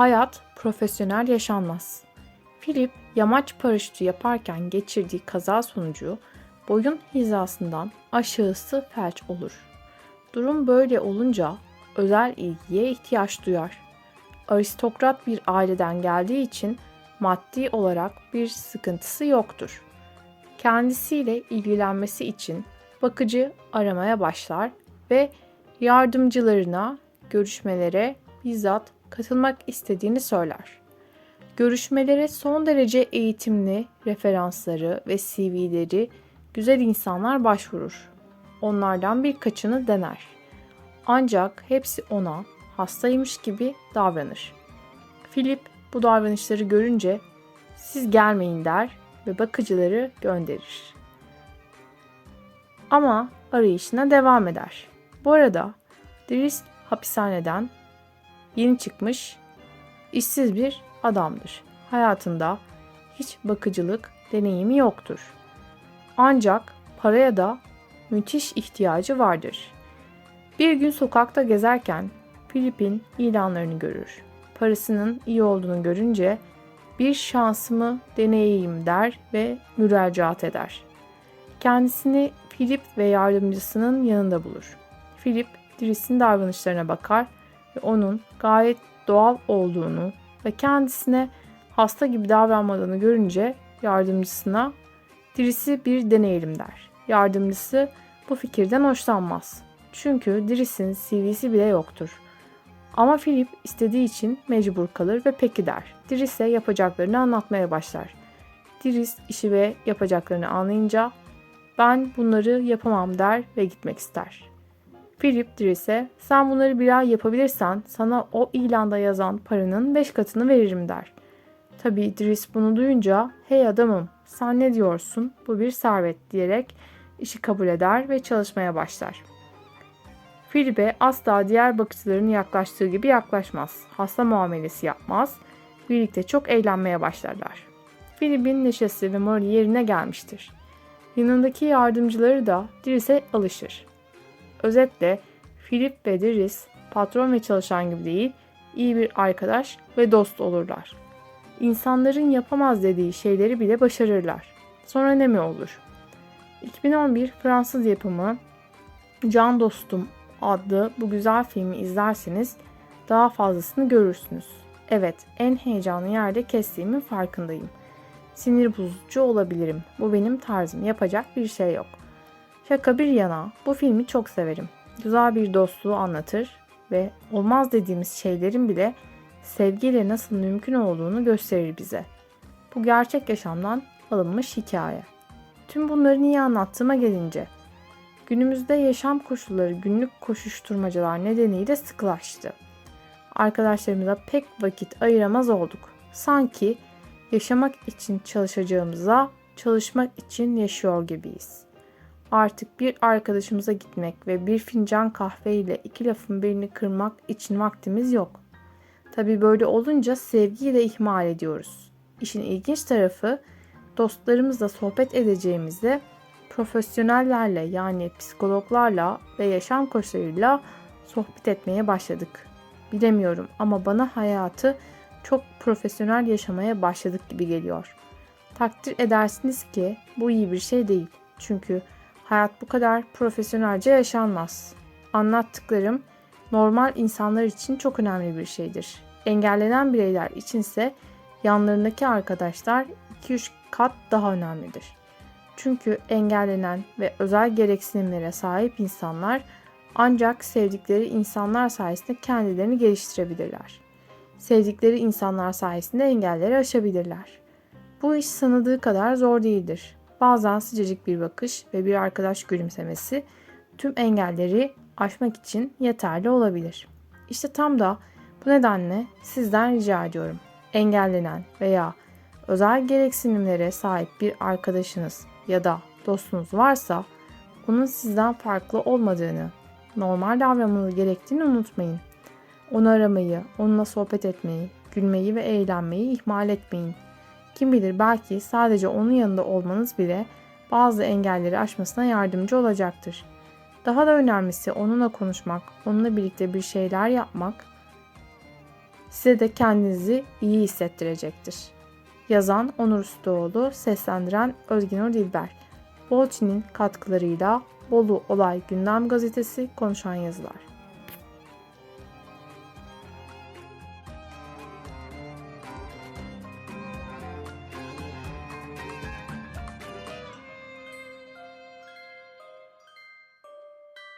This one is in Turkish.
Hayat profesyonel yaşanmaz. Philip yamaç paraşütü yaparken geçirdiği kaza sonucu boyun hizasından aşağısı felç olur. Durum böyle olunca özel ilgiye ihtiyaç duyar. Aristokrat bir aileden geldiği için maddi olarak bir sıkıntısı yoktur. Kendisiyle ilgilenmesi için bakıcı aramaya başlar ve yardımcılarına görüşmelere bizzat katılmak istediğini söyler. Görüşmelere son derece eğitimli referansları ve CV'leri güzel insanlar başvurur. Onlardan birkaçını dener. Ancak hepsi ona hastaymış gibi davranır. Philip bu davranışları görünce siz gelmeyin der ve bakıcıları gönderir. Ama arayışına devam eder. Bu arada Dries hapishaneden yeni çıkmış işsiz bir adamdır. Hayatında hiç bakıcılık deneyimi yoktur. Ancak paraya da müthiş ihtiyacı vardır. Bir gün sokakta gezerken Filip'in ilanlarını görür. Parasının iyi olduğunu görünce bir şansımı deneyeyim der ve müracaat eder. Kendisini Filip ve yardımcısının yanında bulur. Filip, Dris'in davranışlarına bakar ve onun gayet doğal olduğunu ve kendisine hasta gibi davranmadığını görünce yardımcısına Dris'i bir deneyelim der. Yardımcısı bu fikirden hoşlanmaz. Çünkü Dris'in CV'si bile yoktur. Ama Philip istediği için mecbur kalır ve peki der. Dris'e yapacaklarını anlatmaya başlar. Dris işi ve yapacaklarını anlayınca ben bunları yapamam der ve gitmek ister. Philip Dris'e sen bunları bir ay yapabilirsen sana o ilanda yazan paranın 5 katını veririm der. Tabii Dris bunu duyunca hey adamım sen ne diyorsun bu bir servet diyerek işi kabul eder ve çalışmaya başlar. Philip'e asla diğer bakıcıların yaklaştığı gibi yaklaşmaz. Hasta muamelesi yapmaz. Birlikte çok eğlenmeye başlarlar. Philip'in neşesi ve morali yerine gelmiştir. Yanındaki yardımcıları da Dris'e alışır. Özetle Philip ve Dris patron ve çalışan gibi değil, iyi bir arkadaş ve dost olurlar. İnsanların yapamaz dediği şeyleri bile başarırlar. Sonra ne mi olur? 2011 Fransız yapımı Can Dostum adlı bu güzel filmi izlerseniz daha fazlasını görürsünüz. Evet, en heyecanlı yerde kestiğimin farkındayım. Sinir bozucu olabilirim. Bu benim tarzım. Yapacak bir şey yok. Şaka bir yana bu filmi çok severim. Güzel bir dostluğu anlatır ve olmaz dediğimiz şeylerin bile sevgiyle nasıl mümkün olduğunu gösterir bize. Bu gerçek yaşamdan alınmış hikaye. Tüm bunları niye anlattığıma gelince Günümüzde yaşam koşulları günlük koşuşturmacalar nedeniyle sıkılaştı. Arkadaşlarımıza pek vakit ayıramaz olduk. Sanki yaşamak için çalışacağımıza çalışmak için yaşıyor gibiyiz. Artık bir arkadaşımıza gitmek ve bir fincan kahve ile iki lafın birini kırmak için vaktimiz yok. Tabi böyle olunca sevgiyi de ihmal ediyoruz. İşin ilginç tarafı dostlarımızla sohbet edeceğimizde profesyonellerle yani psikologlarla ve yaşam koçlarıyla sohbet etmeye başladık. Bilemiyorum ama bana hayatı çok profesyonel yaşamaya başladık gibi geliyor. Takdir edersiniz ki bu iyi bir şey değil. Çünkü hayat bu kadar profesyonelce yaşanmaz. Anlattıklarım normal insanlar için çok önemli bir şeydir. Engellenen bireyler içinse yanlarındaki arkadaşlar 2-3 kat daha önemlidir. Çünkü engellenen ve özel gereksinimlere sahip insanlar ancak sevdikleri insanlar sayesinde kendilerini geliştirebilirler. Sevdikleri insanlar sayesinde engelleri aşabilirler. Bu iş sanıldığı kadar zor değildir. Bazen sıcacık bir bakış ve bir arkadaş gülümsemesi tüm engelleri aşmak için yeterli olabilir. İşte tam da bu nedenle sizden rica ediyorum. Engellenen veya özel gereksinimlere sahip bir arkadaşınız ya da dostunuz varsa onun sizden farklı olmadığını, normal davranmanız gerektiğini unutmayın. Onu aramayı, onunla sohbet etmeyi, gülmeyi ve eğlenmeyi ihmal etmeyin. Kim bilir belki sadece onun yanında olmanız bile bazı engelleri aşmasına yardımcı olacaktır. Daha da önemlisi onunla konuşmak, onunla birlikte bir şeyler yapmak size de kendinizi iyi hissettirecektir. Yazan Onur Ustaoğlu, seslendiren Özginur Dilber. Bolçin'in katkılarıyla Bolu Olay Gündem Gazetesi Konuşan Yazılar.